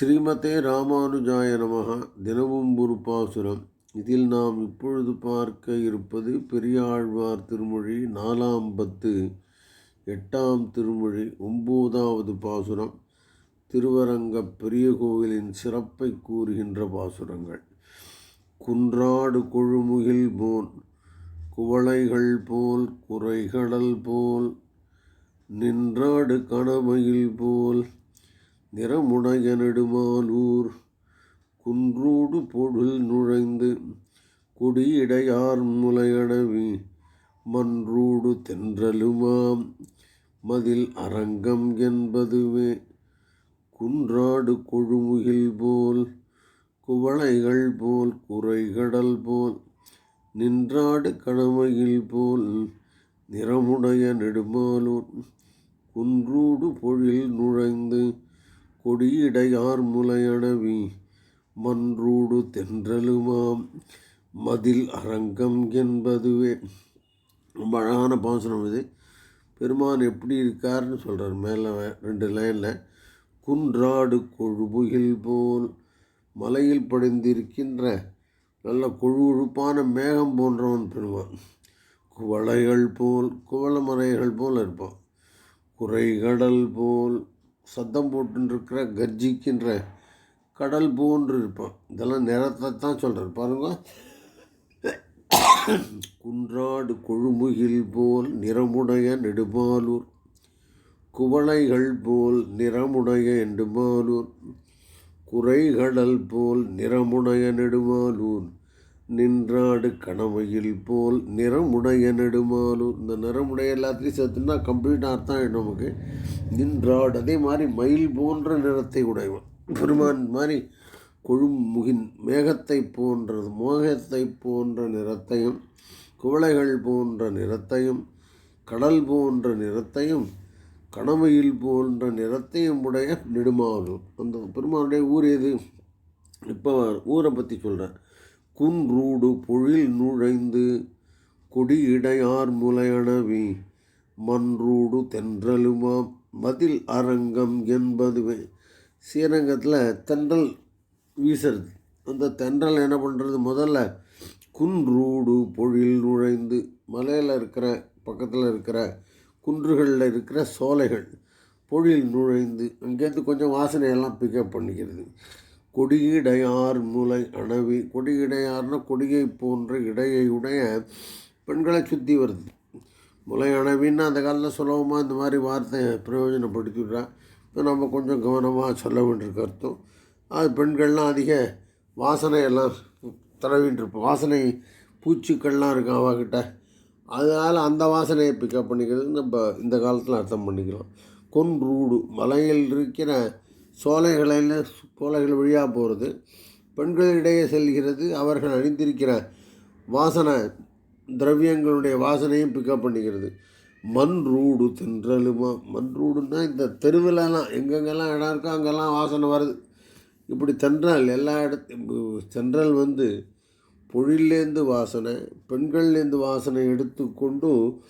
ஸ்ரீமதே ராமானுஜாய நமக. தினமும் ஒரு பாசுரம். இதில் நாம் இப்பொழுது பார்க்க இருப்பது பெரியாழ்வார் திருமொழி நாலாம் பத்து எட்டாம் திருமொழி ஒம்போதாவது பாசுரம். திருவரங்கப் பெரிய கோவிலின் சிறப்பை கூறுகின்ற பாசுரங்கள். குன்றாடு கொழுமுகில் போன் குவளைகள் போல் குறைகடல் போல் நின்றாடு கணமையில் போல் நிறமுடைய நெடுமாலூர் குன்றூடு பொருள் நுழைந்து குடியிடையார் முலையடவி மன்றூடு தென்றலுமாம். மதில் அரங்கம் என்பதுவே குன்றாடு கொழுமுகில் போல் குவளைகள் போல் குறைகடல் போல் நின்றாடு கடமையில் போல் நிறமுடைய நெடுமாலூர் குன்றூடு பொழில் நுழைந்து கொடியிடையார் முலையடவி மன்றூடு தென்றலுமாம். மதில் அரங்கம் என்பதுவே. ரொம்ப அழகான பாசனம் இது. பெருமான் எப்படி இருக்காருன்னு சொல்கிறார் மேலே ரெண்டு லைனில் குன்றாடு கொழுபுகில் போல் மலையில் படிந்திருக்கின்ற நல்ல கொழுப்பான மேகம் போன்றவன் பெருமான். குவளைகள் போல் குவளமறைகள் போல் இருப்பான். குறைகடல் போல் சத்தம் போட்டுருக்கிற கர்ஜிக்கின்ற கடல் போன்று இருப்பான். இதெல்லாம் நிறத்தை தான் சொல்கிறார் பாருங்க. குன்றாடு கொழுமுகில் போல் நிறமுடைய நெடுமாலூர். குவளைகள் போல் நிறமுடைய நெடுமாலூர். குறைகடல் போல் நிறமுடைய நெடுமாலூர். நின்றாடு கணமையில் போல் நிறமுடைய நெடுமாலூர் இந்த நிறமுடைய எல்லாத்தையும் சேர்த்துன்னா கம்ப்ளீட் அர்த்தம் நமக்கு? நின்றாடு. அதே மாதிரி மயில் போன்ற நிறத்தை உடையவன். பெருமான் மாதிரி கொழுமுகின் மேகத்தை போன்றது மோகத்தை போன்ற நிறத்தையும் குவளைகள் போன்ற நிறத்தையும் கடல் போன்ற நிறத்தையும் கணமையில் போன்ற நிறத்தையும் உடைய நெடுமாலூர் அந்த பெருமானுடைய ஊர் எது? இப்போ ஊரை பற்றி சொல்கிறேன் குன்றூடு பொழில் நுழைந்து கொடியிடையார் முலையணவி மன்றூடு தென்றலுமாம் மதில் அரங்கம் என்பதுவே. ஸ்ரீரங்கத்தில் தென்றல் வீசுறது. அந்த தென்றல் என்ன பண்ணுறது முதல்ல குன்றூடு பொழில் நுழைந்து மலையில் இருக்கிற பக்கத்தில் இருக்கிற குன்றுகளில் இருக்கிற சோலைகள் பொழில் நுழைந்து அங்கேருந்து கொஞ்சம் வாசனையெல்லாம் பிக்கப் பண்ணிக்கிறது. கொடியிடையார் முலை அணவி. கொடியிடையார்னா கொடியை போன்ற இடையை உடைய பெண்களை சுற்றி வருது. முலை அணவின்னு அந்த காலத்தில் சுலபமாக இந்த மாதிரி வார்த்தையை பிரயோஜனப்படுத்திடுறா இப்போ நம்ம கொஞ்சம் கவனமாக சொல்ல வேண்டியிருக்க அர்த்தம் அது பெண்கள்லாம் அதிக வாசனையெல்லாம் தடவின்ட்டுருப்போம் வாசனை பூச்சிக்கள்லாம் இருக்கும் அவகிட்ட அதனால் அந்த வாசனையை பிக்கப் பண்ணிக்கிறது நம்ம இந்த காலத்தில் அர்த்தம் பண்ணிக்கலாம். கொன்றூடு மலையில் இருக்கிற சோலைகளில் சோலைகள் வழியாக போகிறது பெண்களிடையே செல்கிறது. அவர்கள் அணிந்திருக்கிற வாசனை திரவியங்களுடைய வாசனையும் பிக்கப் பண்ணிக்கிறது. மண் ரூடு தென்றலுமா? மண் ரூடுன்னா இந்த தெருவிலலாம் எங்கெங்கெல்லாம் இடம் இருக்கோ அங்கெல்லாம் வாசனை வருது. இப்படி தென்றல் எல்லா இடத்து தென்றல் வந்து பொழிலேருந்து வாசனை பெண்கள்லேருந்து வாசனை எடுத்துக்கொண்டு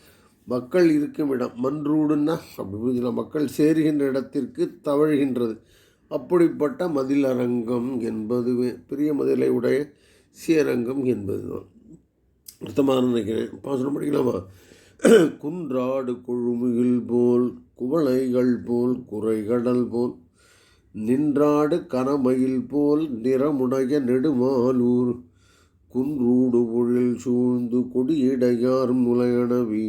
மக்கள் இருக்கும் இடம் மன்றூடுன்னா அப்படி புரிஞ்சுக்கலாம் மக்கள் சேருகின்ற இடத்திற்கு தவழ்கின்றது. அப்படிப்பட்ட மதில் அரங்கம் என்பதுவே பெரிய மதிலை உடைய சீரங்கம் என்பது தான் அர்த்தமாக நினைக்கிறேன் பாசனம் படிக்கலாமா குன்றாடு கொழுமுகில் போல் குவளைகள் போல் குறைகடல் போல் நின்றாடு கனமயில் போல் நிறமுடைய நெடுமாலூர் குன்றூடு பொழில் சூழ்ந்து கொடியிடையார் முலையணவி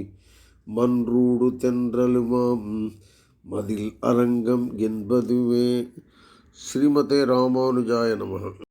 மன்றூடு தென்றலுமாம். மதில் அரங்கம் என்பதுவே. ஸ்ரீமதே ராமானுஜாய நமக